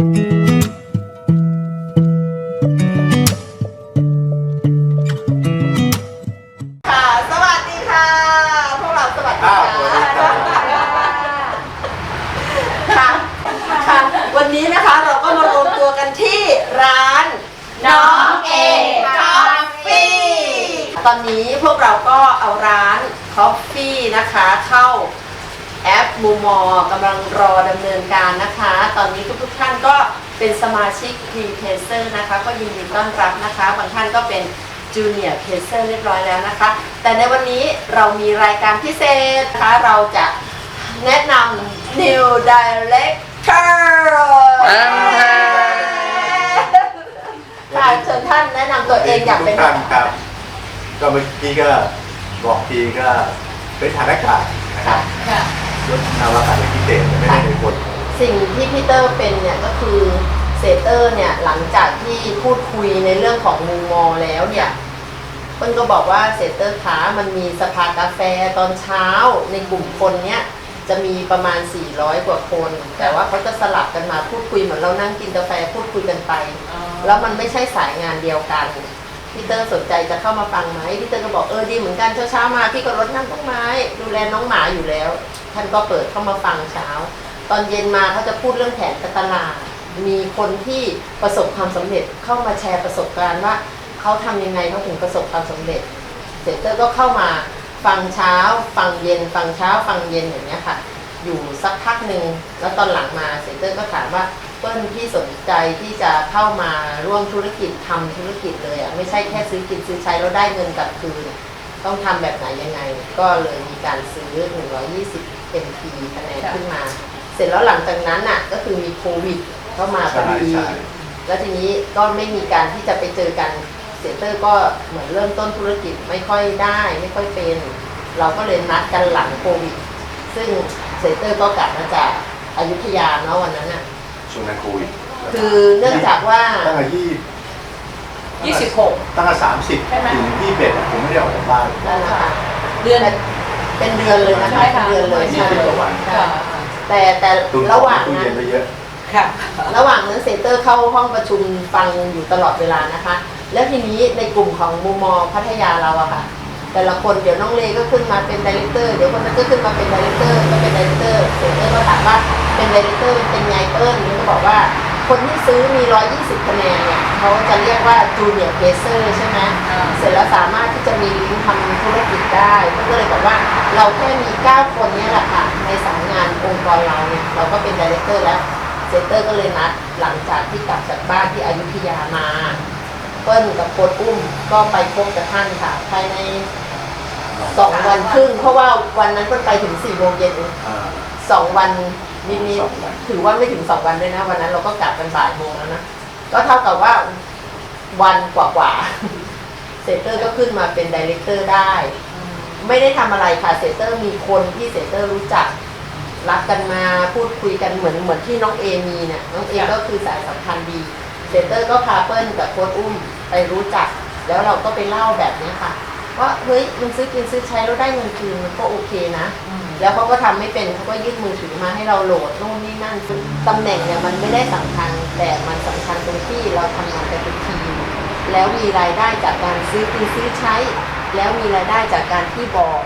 ค่ะ สวัสดีค่ะ พวกเราสวัสดีอ้าวค่ะสวัสดีครับค่ะ ค่ะ วันนี้นะคะเราก็มารวมตัวกันที่ร้าน น้องเอคอฟฟี่ตอนนี้พวกเราก็เอาร้านคอฟฟี่นะคะเข้า แอปมูมอกำลังรอดำเนินการนะคะ ตอนนี้ทุกๆท่านก็ เป็นสมาชิก p r e p a c e r นะคะ ก็ยินดีต้อนรับนะคะ บางท่านก็เป็นจูเนียร์เพเซอร์เรียบร้อยแล้วนะคะ แต่ในวันนี้เรามีรายการพิเศษนะคะ เราจะแนะนำ New Director ค่ะเชิญท่านแนะนำตัวเองอยากเป็นทุกท่านครับ ก็เมื่อกี้ก็บอกทีก็เป็นฐานอากาศนะครับค่ะ ยศนาวากาศเอกพิเศษไม่ได้เป็นคน สิ่งที่พีเตอร์เป็นเนี่ยก็คือเซเตอร์เนี่ยหลังจากที่พูดคุยในเรื่องของมุมมองแล้วเนี่ยเปิ้ลก็บอกว่าเซเตอร์ขามันมีสภากาแฟตอนเช้าในกลุ่มคนเนี่ยจะมีประมาณ 400 กว่าคน แต่ว่าเขาจะสลับกันมาพูดคุยเหมือนเรานั่งกินกาแฟพูดคุยกันไป แล้วมันไม่ใช่สายงานเดียวกันพี่เตอร์สนใจจะเข้ามาฟังไหมพี่เตอร์ก็บอกเออดีเหมือนกันเช้าๆมาพี่ก็รดน้ำต้นไม้ ดูแลน้องหมาอยู่แล้ว ท่านก็เปิดเข้ามาฟังเช้า ตอนเย็นมาเขาจะพูดเรื่องแผนการตลาด มีคนที่ประสบความสำเร็จเข้ามาแชร์ประสบการณ์ว่าเขาทำยังไงเขาถึงประสบความสำเร็จ เสร็จเตอร์ก็เข้ามาฟังเช้า ฟังเย็น ฟังเช้า ฟังเย็นอย่างเงี้ยค่ะ อยู่สักพักหนึ่งแล้วตอนหลังมาเสร็จเตอร์ก็ถามว่าเปิ้ลพี่สนใจที่จะเข้ามาร่วมธุรกิจทำธุรกิจเลยอะไม่ใช่แค่ซื้อกินซื้อใช้แล้วได้เงินกลับคืน ต้องทำแบบไหนยังไง ก็เลยมีการซื้อ 120 MP คะแนนขึ้นมา เสร็จแล้วหลังจากนั้นน่ะก็คือมีโควิดเข้ามาพอใช่ดีใช่ แล้วทีนี้ก็ไม่มีการที่จะไปเจอกันเซเตอร์ก็เหมือนเริ่มต้นธุรกิจไม่ค่อยได้ ไม่ค่อยเป็น เราก็เลยนัดกันหลังโควิด ซึ่งเซเตอร์ก็กลับมาจากอยุธยาเนาะวันนั้นน่ะ ช่วงนั้นโควิดคือเนื่องจากว่า ตั้งแต่ยี่ยี่สิบหก ตั้งแต่สามสิบใช่ไหม ถึงยี่สิบเอ็ดอะผมไม่ได้ออกจากบ้าน นั่นนะคะเดือน เป็นเดือนเลยนะคะใช่ค่ะ เป็นเดือนเลยยี่ใช่สิบกว่าวัน ค่ะ แต่แต่ตุนขระองหว่างตู้นั้เย็นน ไปเยอะ ค่ะ ระหว่างนั้นเซเตอร์เข้าห้องประชุมฟังอยู่ตลอดเวลานะคะ แล้วทีนี้ในกลุ่มของมุมมองพัทยาเราอะค่ะ แต่ละคนเดี๋ยวน้องเลก็ขึ้นมาเป็นดีเลกเตอร์เดี๋ยวคนนั้นก็ขึ้นมาเป็นดีเลกเตอร์ก็เป็นดีเลกเตอร์เซเตอร์ก็ถามว่าเป็นดีเลกเตอร์เป็นไงเปิ้ลก็บอกว่า คนที่ซื้อมี 120 คะแนนเนี่ยเขาจะเรียกว่าจูเนียร์เพเซอร์ใช่ไหมอ่าเสร็จแล้วสามารถที่จะมีลิงก์ทำธุรกิจได้ก็เลยบอกว่าเราแค่มี 9 คนเนี้แหละค่ะ ในสายงานองค์กรเราเนี่ยเราก็เป็นดีเลกเตอร์แล้วเซนเตอร์ก็เลยนัดหลังจากที่กลับจากบ้านที่อยุธยามา เปิ้ลกับโค้ดอุ้มก็ไปพบกับท่านค่ะภายในสองวันครึ่งเพราะว่าวันนั้นเปิ้ลไปถึงสี่โมงเย็นอ่าสองวัน นิดสองวันๆถือว่าไม่ถึงสองวันด้วยนะ วันนั้นเราก็กลับกันบ่ายโมงแล้วนะ ก็เท่ากับว่าวันกว่าๆเซนเตอร์ก็ขึ้นมาเป็นดีเลกเตอร์ได้ ไม่ได้ทำอะไรค่ะเซนเตอร์มีคนที่เซนเตอร์รู้จัก รักกันมาพูดคุยกันเหมือนเหมือนที่น้องเอมีเนี่ยน้องเอค่ะก็คือสายสัมพันธ์ดีเซนเตอร์ก็พาเปิ้ลกับโค้ดอุ้มไปรู้จัก แล้วเราก็ไปเล่าแบบเนี้ยค่ะว่าเฮ้ยมันซื้อกินซื้อใช้แล้วได้เงินคืนมันก็โอเคนะ แล้วเขาก็ทำไม่เป็นเขาก็ยื่นมือถือมาให้เราโหลดนู่นนี่นั่นซึ่งตำแหน่งเนี่ยมันไม่ได้สำคัญ แต่มันสำคัญตรงที่เราทำงานกันเป็นทีมแล้วมีรายได้จากการซื้อกินซื้อใช้ แล้วมีรายได้จากการที่บอก